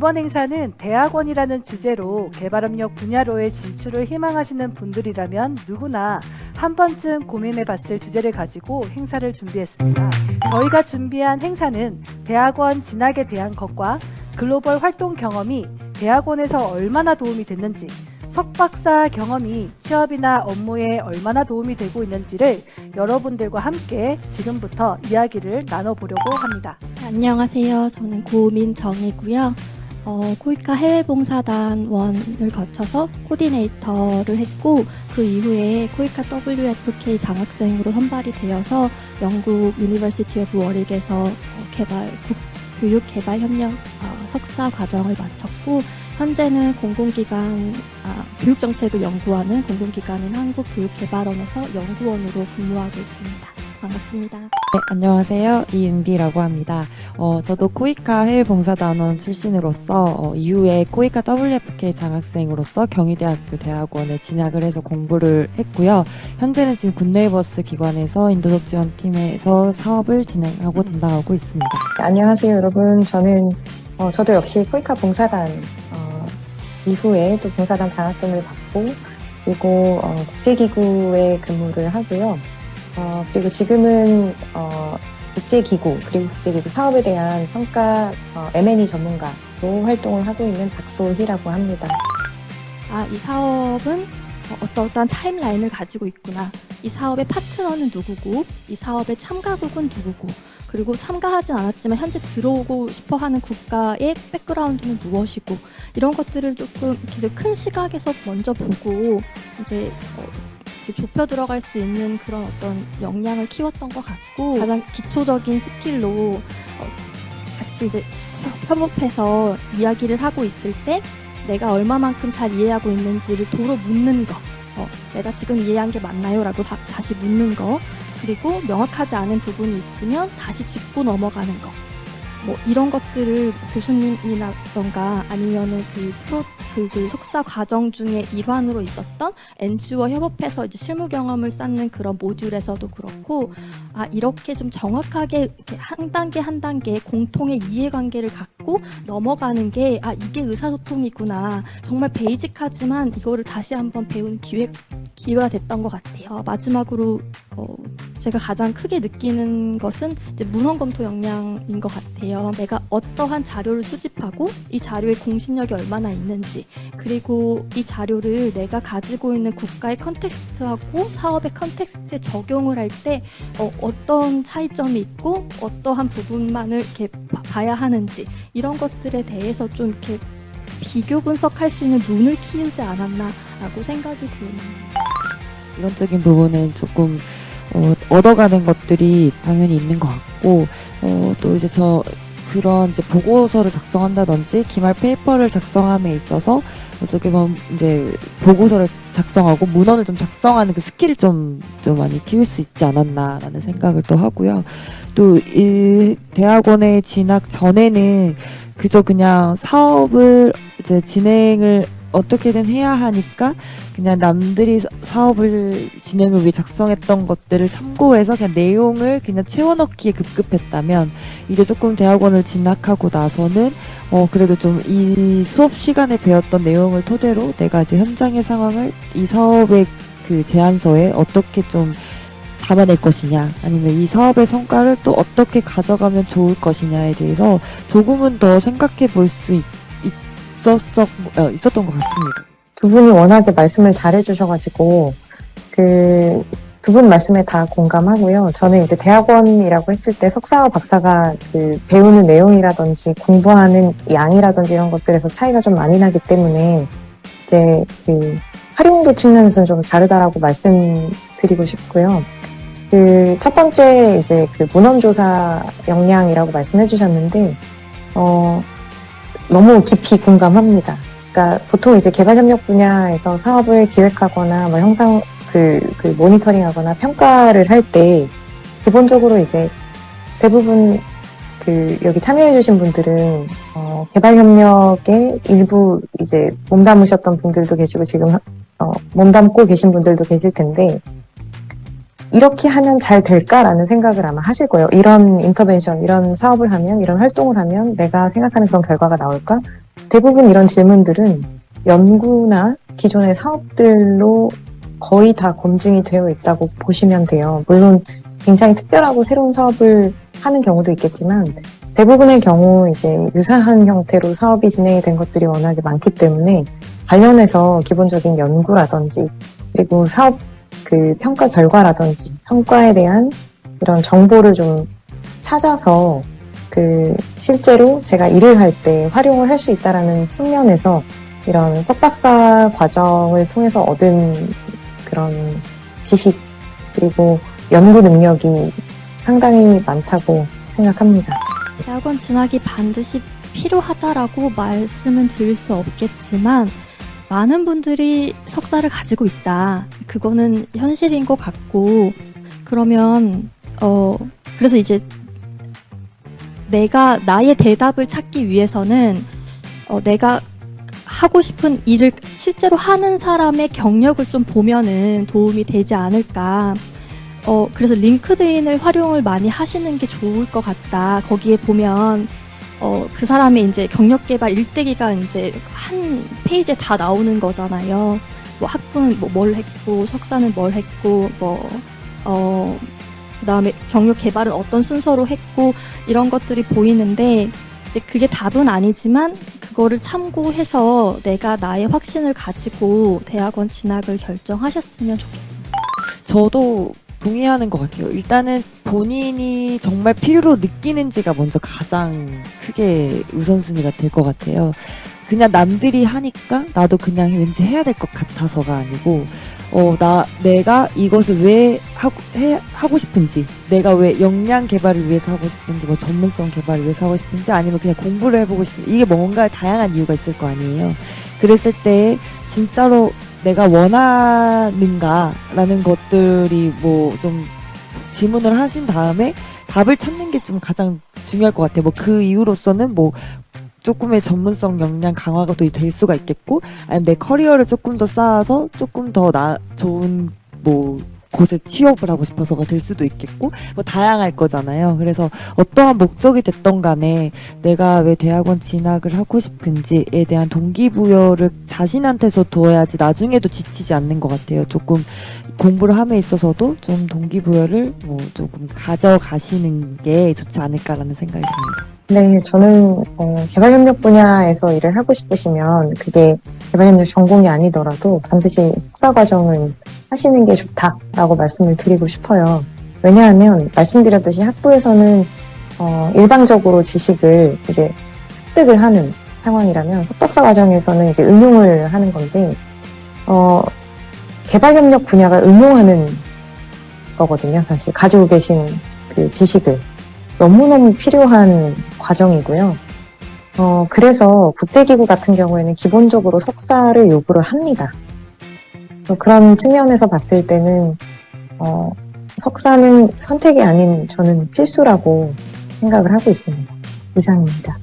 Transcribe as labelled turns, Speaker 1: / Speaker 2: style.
Speaker 1: 이번 행사는 대학원이라는 주제로 개발협력 분야로의 진출을 희망하시는 분들이라면 누구나 한 번쯤 고민해 봤을 주제를 가지고 행사를 준비했습니다. 저희가 준비한 행사는 대학원 진학에 대한 것과 글로벌 활동 경험이 대학원에서 얼마나 도움이 됐는지 석박사 경험이 취업이나 업무에 얼마나 도움이 되고 있는지를 여러분들과 함께 지금부터 이야기를 나눠보려고 합니다.
Speaker 2: 네, 안녕하세요. 저는 고민정이고요. 어, 코이카 해외봉사단원을 거쳐서 코디네이터를 했고 그 이후에 코이카 WFK 장학생으로 선발이 되어서 영국 유니버시티 오브 워릭에서 어, 개발 국, 교육 개발 협력 어, 석사 과정을 마쳤고 현재는 공공기관 아, 교육 정책을 연구하는 공공기관인 한국교육개발원에서 연구원으로 근무하고 있습니다. 반갑습니다.
Speaker 3: 네, 안녕하세요. 이은비라고 합니다. 어, 저도 코이카 해외봉사단원 출신으로서 어, 이후에 코이카 WFK 장학생으로서 경희대학교 대학원에 진학을 해서 공부를 했고요. 현재는 지금 굿네이버스 기관에서 인도적 지원팀에서 사업을 진행하고 담당하고 있습니다.
Speaker 4: 네, 안녕하세요, 여러분. 저는 어, 저도 역시 코이카 봉사단 어, 이후에 또 봉사단 장학금을 받고 그리고 어, 국제기구에 근무를 하고요. 어, 그리고 지금은 어, 국제기구 그리고 국제기구 사업에 대한 평가 어, M&E 전문가로 활동을 하고 있는 박소희라고 합니다.
Speaker 2: 아, 이 사업은 어, 어떠어떠한 타임라인을 가지고 있구나. 이 사업의 파트너는 누구고, 이 사업의 참가국은 누구고, 그리고 참가하진 않았지만 현재 들어오고 싶어 하는 국가의 백그라운드는 무엇이고, 이런 것들을 조금 좀큰 시각에서 먼저 보고, 이제 어, 이렇게 좁혀 들어갈 수 있는 그런 어떤 역량을 키웠던 것 같고, 가장 기초적인 스킬로 어, 같이 이제 협- 협업해서 이야기를 하고 있을 때, 내가 얼마만큼 잘 이해하고 있는지를 도로 묻는 거. 어, 내가 지금 이해한 게 맞나요? 라고 다, 다시 묻는 거. 그리고 명확하지 않은 부분이 있으면 다시 짚고 넘어가는 거. 뭐 이런 것들을 교수님이라던가 아니면은 그 프로 그, 그 석사 과정 중에 일환으로 있었던 NGO와 협업해서 이제 실무 경험을 쌓는 그런 모듈에서도 그렇고 아 이렇게 좀 정확하게 이렇게 한 단계 한 단계 공통의 이해관계를 갖고 넘어가는 게 아 이게 의사소통이구나. 정말 베이직하지만 이거를 다시 한번 배우는 기회 기회가 됐던 것 같아요. 어, 마지막으로 어, 제가 가장 크게 느끼는 것은 이제 문헌 검토 역량인 것 같아요. 내가 어떠한 자료를 수집하고 이 자료의 공신력이 얼마나 있는지 그리고 이 자료를 내가 가지고 있는 국가의 컨텍스트하고 사업의 컨텍스트에 적용을 할 때 어, 어떤 차이점이 있고 어떠한 부분만을 이렇게 봐- 봐야 하는지 이런 것들에 대해서 좀 이렇게 비교 분석할 수 있는 눈을 키우지 않았나라고 생각이 듭니다.
Speaker 3: 이론적인 부분은 조금 어, 얻어가는 것들이 당연히 있는 것 같고 어, 또 이제 저 그런 이제 보고서를 작성한다든지 기말 페이퍼를 작성함에 있어서 어떻게 보면 이제 보고서를 작성하고 문헌을 좀 작성하는 그 스킬을 좀, 좀 많이 키울 수 있지 않았나라는 생각을 또 하고요. 또 이 대학원에 진학 전에는 그저 그냥 사업을 이제 진행을 어떻게든 해야 하니까 그냥 남들이 사- 사업을 진행을 위해 작성했던 것들을 참고해서 그냥 내용을 그냥 채워넣기에 급급했다면 이제 조금 대학원을 진학하고 나서는 어 그래도 좀 이 수업 시간에 배웠던 내용을 토대로 내가 이제 현장의 상황을 이 사업의 그 제안서에 어떻게 좀 담아낼 것이냐 아니면 이 사업의 성과를 또 어떻게 가져가면 좋을 것이냐에 대해서 조금은 더 생각해 볼 수 있었어 어, 있었던 것 같습니다.
Speaker 4: 두 분이 워낙에 말씀을 잘 해주셔가지고 그 두 분 말씀에 다 공감하고요. 저는 이제 대학원이라고 했을 때 석사와 박사가 그 배우는 내용이라든지 공부하는 양이라든지 이런 것들에서 차이가 좀 많이 나기 때문에 이제 그 활용도 측면에서는 좀 다르다라고 말씀드리고 싶고요. 그 첫 번째 이제 그 문헌조사 역량이라고 말씀해 주셨는데 어 너무 깊이 공감합니다. 그러니까 보통 이제 개발협력 분야에서 사업을 기획하거나 뭐 형상 그, 그 모니터링하거나 평가를 할 때 기본적으로 이제 대부분 그 여기 참여해주신 분들은 어, 개발협력의 일부 이제 몸담으셨던 분들도 계시고 지금 어, 몸담고 계신 분들도 계실 텐데 이렇게 하면 잘 될까라는 생각을 아마 하실 거예요. 이런 인터벤션, 이런 사업을 하면, 이런 활동을 하면 내가 생각하는 그런 결과가 나올까? 대부분 이런 질문들은 연구나 기존의 사업들로 거의 다 검증이 되어 있다고 보시면 돼요. 물론 굉장히 특별하고 새로운 사업을 하는 경우도 있겠지만 대부분의 경우 이제 유사한 형태로 사업이 진행이 된 것들이 워낙에 많기 때문에 관련해서 기본적인 연구라든지 그리고 사업 그 평가 결과라든지 성과에 대한 이런 정보를 좀 찾아서 그 실제로 제가 일을 할 때 활용을 할 수 있다라는 측면에서 이런 석박사 과정을 통해서 얻은 그런 지식 그리고 연구 능력이 상당히 많다고 생각합니다.
Speaker 2: 대학원 진학이 반드시 필요하다라고 말씀은 드릴 수 없겠지만 많은 분들이 석사를 가지고 있다. 그거는 현실인 것 같고 그러면 어 그래서 이제 내가 나의 대답을 찾기 위해서는 어 내가 하고 싶은 일을 실제로 하는 사람의 경력을 좀 보면은 도움이 되지 않을까. 어, 그래서 링크드인을 활용을 많이 하시는 게 좋을 것 같다. 거기에 보면, 어, 그 사람의 이제 경력 개발 일대기가 이제 한 페이지에 다 나오는 거잖아요. 뭐 학부는 뭐 뭘 했고, 석사는 뭘 했고, 뭐, 어, 그 다음에 경력 개발은 어떤 순서로 했고, 이런 것들이 보이는데, 근데 그게 답은 아니지만, 그거를 참고해서 내가 나의 확신을 가지고 대학원 진학을 결정하셨으면 좋겠습니다.
Speaker 3: 저도 동의하는 것 같아요. 일단은 본인이 정말 필요로 느끼는지가 먼저 가장 크게 우선순위가 될 것 같아요. 그냥 남들이 하니까 나도 그냥 왠지 해야 될 것 같아서가 아니고, 어, 나, 내가 이것을 왜 하고, 해, 하고 싶은지, 내가 왜 역량 개발을 위해서 하고 싶은지, 뭐 전문성 개발을 위해서 하고 싶은지, 아니면 그냥 공부를 해보고 싶은지, 이게 뭔가 다양한 이유가 있을 거 아니에요. 그랬을 때, 진짜로 내가 원하는가라는 것들이 뭐 좀 질문을 하신 다음에 답을 찾는 게 좀 가장 중요할 것 같아요. 뭐 그 이유로서는 뭐 조금의 전문성 역량 강화가 또 될 수가 있겠고, 아니면 내 커리어를 조금 더 쌓아서 조금 더 나, 좋은 뭐 곳에 취업을 하고 싶어서가 될 수도 있겠고, 뭐 다양할 거잖아요. 그래서 어떠한 목적이 됐던 간에 내가 왜 대학원 진학을 하고 싶은지에 대한 동기부여를 자신한테서 둬야지 나중에도 지치지 않는 것 같아요. 조금 공부를 함에 있어서도 좀 동기부여를 뭐 조금 가져가시는 게 좋지 않을까라는 생각이 듭니다.
Speaker 4: 네, 저는 어, 개발협력 분야에서 일을 하고 싶으시면 그게 개발협력 전공이 아니더라도 반드시 석사 과정을 하시는 게 좋다라고 말씀을 드리고 싶어요. 왜냐하면 말씀드렸듯이 학부에서는 어, 일방적으로 지식을 이제 습득을 하는 상황이라면 석박사 과정에서는 이제 응용을 하는 건데 어, 개발협력 분야가 응용하는 거거든요. 사실 가지고 계신 그 지식을 너무너무 필요한 과정이고요. 어, 그래서 국제기구 같은 경우에는 기본적으로 석사를 요구를 합니다. 어, 그런 측면에서 봤을 때는, 어, 석사는 선택이 아닌 저는 필수라고 생각을 하고 있습니다. 이상입니다.